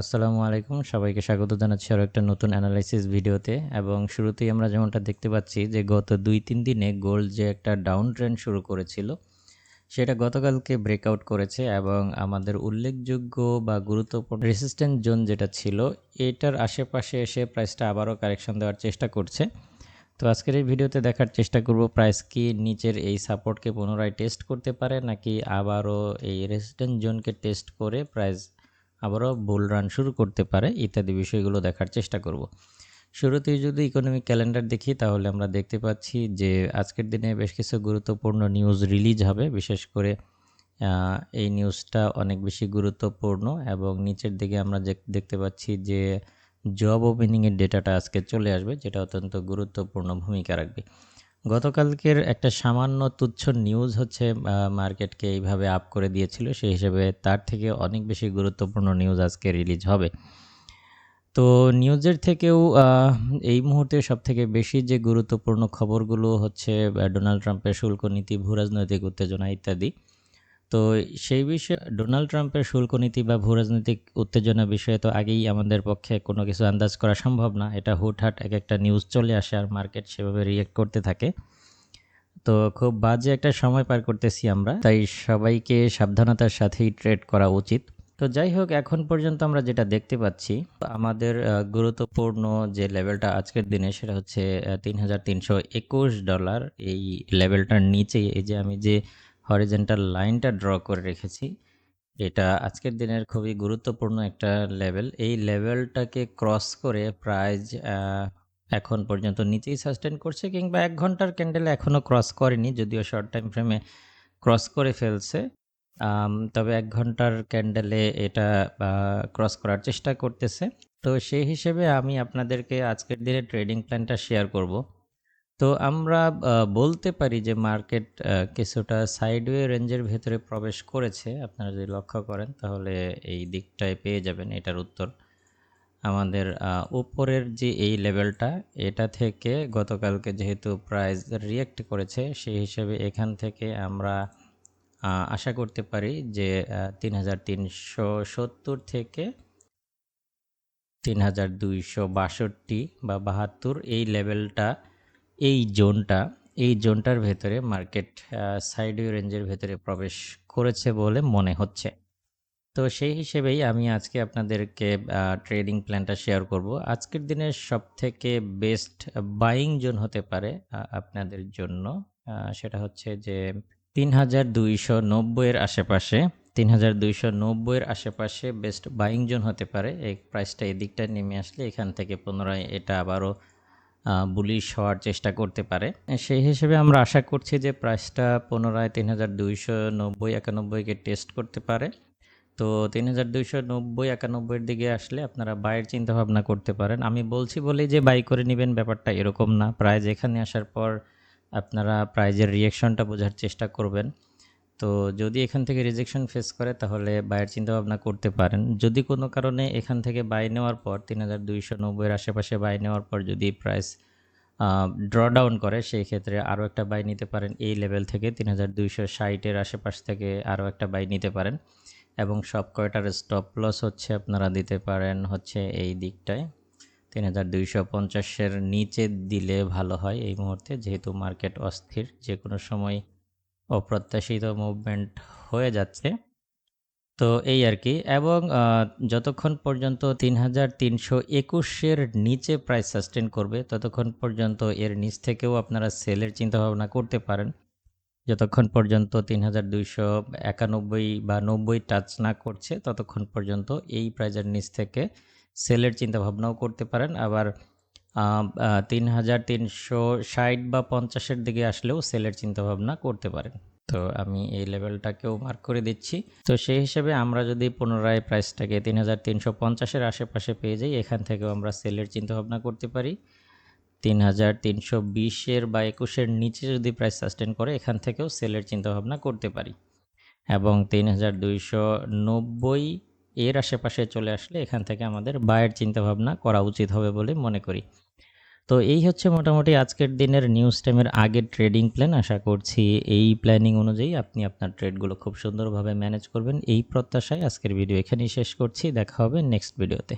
আসসালামু আলাইকুম। সবাইকে স্বাগত জানাচ্ছি আরও একটা নতুন অ্যানালাইসিস ভিডিওতে। এবং শুরুতেই আমরা যেমনটা দেখতে পাচ্ছি যে গত দুই তিন দিনে গোল্ড যে একটা ডাউন ট্রেন্ড শুরু করেছিল, সেটা গতকালকে ব্রেকআউট করেছে এবং আমাদের উল্লেখযোগ্য বা গুরুত্বপূর্ণ রেসিস্ট্যান্ট জোন যেটা ছিল, এটার আশেপাশে এসে প্রাইসটা আবারও কারেকশন দেওয়ার চেষ্টা করছে। তো আজকের এই ভিডিওতে দেখার চেষ্টা করব প্রাইস কি নিচের এই সাপোর্টকে পুনরায় টেস্ট করতে পারে নাকি আবারও এই রেসিস্ট্যান্ট জোনকে টেস্ট করে প্রাইস আবারও ভুল রান শুরু করতে পারে, ইত্যাদি বিষয়গুলো দেখার চেষ্টা করব। শুরুতেই যদি ইকোনমিক ক্যালেন্ডার দেখি, তাহলে আমরা দেখতে পাচ্ছি যে আজকের দিনে বেশ কিছু গুরুত্বপূর্ণ নিউজ রিলিজ হবে। বিশেষ করে এই নিউজটা অনেক বেশি গুরুত্বপূর্ণ এবং নিচের দিকে আমরা দেখতে পাচ্ছি যে জব ওপেনিংয়ের ডেটাটা আজকে চলে আসবে, যেটা অত্যন্ত গুরুত্বপূর্ণ ভূমিকা রাখবে। গতকালকের একটা সামান্য তুচ্ছ নিউজ হচ্ছে মার্কেটকে এইভাবে আপ করে দিয়েছিল। সেই হিসেবে তার থেকে অনেক বেশি গুরুত্বপূর্ণ নিউজ আজকে রিলিজ হবে। তো নিউজের থেকেও এই মুহূর্তে সব থেকে বেশি যে গুরুত্বপূর্ণ খবরগুলো হচ্ছে ডোনাল্ড ট্রাম্পের শুল্ক নীতি, ভূরাজনৈতিক উত্তেজনা ইত্যাদি তো সেই বিষয়ে ডোনাল্ড ট্রাম্পের শুল্ক নীতি বা ভূরাজনৈতিক উত্তেজনা বিষয়ে তো আগেই আমাদের পক্ষে কোনো কিছু আন্দাজ করা সম্ভব না। এটা হুটহাট এক একটা নিউজ চলে আসে আর মার্কেট সেভাবে রিয়েক্ট করতে থাকে। তো খুব বাজে একটা সময় পার করতেছি আমরা, তাই সবাইকে সাবধানতার সাথেই ট্রেড করা উচিত। তো যাই হোক, এখন পর্যন্ত আমরা যেটা দেখতে পাচ্ছি, আমাদের গুরুত্বপূর্ণ যে লেভেলটা আজকের দিনে সেটা হচ্ছে তিন হাজার তিনশো একুশ ডলার এই লেভেলটার নিচে এই যে আমি যে হরিজেন্টাল লাইনটা ড্র করে রেখেছি। এটা আজকের দিনের খুবই গুরুত্বপূর্ণ একটা লেভেল এই লেভেলটাকে ক্রস করে প্রাইজ এখন পর্যন্ত নিচেই সাস্টেন করছে কিংবা এক ঘণ্টার ক্যান্ডেলে এখনও ক্রস করেনি, যদিও শর্ট টাইম ফ্রেমে ক্রস করে ফেলছে। তবে এক ঘণ্টার ক্যান্ডেলে এটা ক্রস করার চেষ্টা করতেছে। তো সেই হিসেবে আমি আপনাদেরকে আজকের দিনে ট্রেডিং প্ল্যানটা শেয়ার করব। তো আমরা বলতে পারি যে মার্কেট কিছুটা সাইডওয়ে রেঞ্জের ভেতরে প্রবেশ করেছে। আপনারা যদি লক্ষ্য করেন, তাহলে এই দিকটায় পেয়ে যাবেন এটার উত্তর। আমাদের উপরের যে এই লেভেলটা, এটা থেকে গতকালকে যেহেতু প্রাইস রিয়েক্ট করেছে, সেই হিসেবে এখান থেকে আমরা আশা করতে পারি যে তিন হাজার তিনশো সত্তর থেকে তিন হাজার দুইশো বাষট্টি বা বাহাত্তর এই লেভেলটা এই জোনটা, এই জোনটার ভেতরে মার্কেট সাইডওয়ে রেঞ্জের ভেতরে প্রবেশ করেছে বলে মনে হচ্ছে। তো সেই হিসেবেই আমি আজকে আপনাদেরকে ট্রেডিং প্ল্যানটা শেয়ার করব। আজকের দিনের সব থেকে বেস্ট বাইং জোন হতে পারে আপনাদের জন্য সেটা হচ্ছে যে তিন হাজার দুইশো নব্বইয়ের আশেপাশে তিন হাজার দুইশো নব্বইয়ের আশেপাশে বেস্ট বাইং জোন হতে পারে। এই প্রাইসটা এদিকটা নেমে আসলে এখান থেকে পুনরায় এটা আবারও বুলিশ হওয়ার চেষ্টা করতে পারে। সেই হিসেবে আমরা আশা করছি যে প্রাইসটা পুনরায় তিন হাজার দুইশো নব্বই একানব্বইকে টেস্ট করতে পারে। তো তিন হাজার দুইশো নব্বই একানব্বইয়ের দিকে আসলে আপনারা বাইয়ের চিন্তাভাবনা করতে পারেন। আমি বলছি বলেই যে বাই করে নেবেন ব্যাপারটা এরকম না। প্রাইজ এখানে আসার পর আপনারা প্রাইজের রিয়েকশনটা বোঝার চেষ্টা করবেন। তো যদি এখান থেকে রিজেকশন ফেস করে, তাহলে বাইয়ের চিন্তা ভাবনা করতে পারেন। যদি কোনো কারণে এখান থেকে বাই নেওয়ার পর, তিন হাজার দুইশো নব্বইয়ের আশেপাশে বাই নেওয়ার পর যদি প্রাইস ড্র ডাউন করে, সেই ক্ষেত্রে আরও একটা বাই নিতে পারেন। এই লেভেল থেকে তিন হাজার দুইশো ষাটের আশেপাশ থেকে আরও একটা বাই নিতে পারেন। এবং সব কয়টার স্টপ লস হচ্ছে আপনারা দিতে পারেন হচ্ছে এই দিকটায়। তিন হাজার দুইশো পঞ্চাশের নিচে দিলে ভালো হয় এই মুহূর্তে, যেহেতু মার্কেট অস্থির যে কোনো সময় অপ্রত্যাশিত মুভমেন্ট হয়ে যাচ্ছে। তো এই আর কি। এবং যতক্ষণ পর্যন্ত তিন হাজার তিনশো একুশের নিচে প্রাইস সাস্টেন করবে, ততক্ষণ পর্যন্ত এর নিচ থেকেও আপনারা সেলের চিন্তাভাবনা করতে পারেন। যতক্ষণ পর্যন্ত তিন হাজার দুইশো একানব্বই বা নব্বই টাচ না করছে, ততক্ষণ পর্যন্ত এই প্রাইজের নিচ থেকে সেলের চিন্তাভাবনাও করতে পারেন। আবার তিন হাজার তিনশো ষাট বা পঞ্চাশের দিকে আসলেও সেলের চিন্তাভাবনা করতে পারেন। তো আমি এই লেভেলটাকেও মার্ক করে দিচ্ছি। তো সেই হিসেবে আমরা যদি পুনরায় প্রাইসটাকে তিন হাজার তিনশো পঞ্চাশের আশেপাশে পেয়ে যাই, এখান থেকেও আমরা সেলের চিন্তাভাবনা করতে পারি। তিন হাজার তিনশো বিশের বা একুশের নিচে যদি প্রাইস সাস্টেন করে, এখান থেকেও সেলের চিন্তাভাবনা করতে পারি। এবং তিন হাজার দুইশো নব্বই এর আশেপাশে চলে আসলে এখান থেকে আমাদের বায়ের চিন্তাভাবনা করা উচিত হবে বলে মনে করি। তো এই হচ্ছে মোটামুটি আজকের দিনের নিউজ টাইমের আগের ট্রেডিং প্ল্যান আশা করছি এই প্ল্যানিং অনুযায়ী আপনি আপনার ট্রেডগুলো খুব সুন্দরভাবে ম্যানেজ করবেন। এই প্রত্যাশায় আজকের ভিডিও এখানেই শেষ করছি। দেখা হবে নেক্সট ভিডিওতে